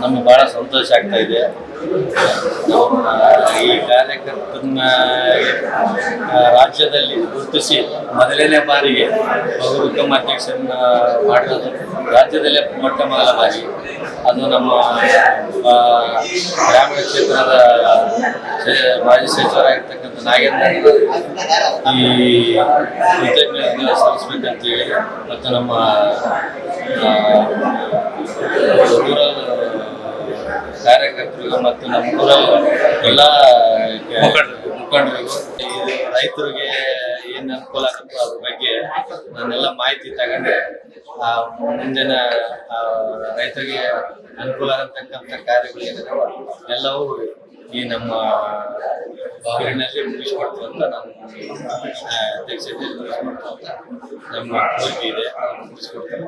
ನಮ್ಗೆ ಬಹಳ ಸಂತೋಷ ಆಗ್ತಾ ಇದೆ. ಈ ಕಾರ್ಯಕರ್ತನ ರಾಜ್ಯದಲ್ಲಿ ಗುರುತಿಸಿ ಮೊದಲನೇ ಬಾರಿಗೆ ಅವರು ಉತ್ತಮ ಅಧ್ಯಕ್ಷರನ್ನ ಮಾಡಿರೋದು ರಾಜ್ಯದಲ್ಲೇ ಮೊಟ್ಟ ಮೊದಲ ಬಾರಿ. ಅದು ನಮ್ಮ ಗ್ರಾಮೀಣ ಕ್ಷೇತ್ರದ ಮಾಜಿ ಸಚಿವರಾಗಿರ್ತಕ್ಕಂಥ ನಾಗೇಂದ್ರ ಈ ಕೃತಜ್ಞತೆ ಸಲ್ಲಿಸ್ಬೇಕಂತ ಹೇಳಿ ಮತ್ತು ನಮ್ಮ ಕಾರ್ಯಕರ್ತರಿಗೂ ಮತ್ತು ನಮ್ಮ ಎಲ್ಲಾ ಎಲ್ಲ ಮುಖಂಡರಿಗೂ ರೈತರಿಗೆ ಏನು ಅನುಕೂಲ ಆಗುತ್ತೋ ಅದ್ರ ಬಗ್ಗೆ ನಾನೆಲ್ಲ ಮಾಹಿತಿ ತಗೊಂಡೆ. ಮುಂದಿನ ರೈತರಿಗೆ ಅನುಕೂಲ ಆಗತಕ್ಕಂಥ ಕಾರ್ಯಗಳು ಏನಿದಾವೆ ಎಲ್ಲವೂ ಈ ನಮ್ಮ ಊರಿನಲ್ಲಿ ಮುಗಿಸ್ಕೊಡ್ತೀವಿ ಅಂತ ನಾನು ಅಧ್ಯಕ್ಷತೆ ಮುಗಿಸ್ಕೊಡ್ತೀವಿ ಅಂತ ನಮ್ಮ ಕೋರಿಕೆ ಇದೆ. ಮುಗಿಸ್ಕೊಡ್ತೀವಿ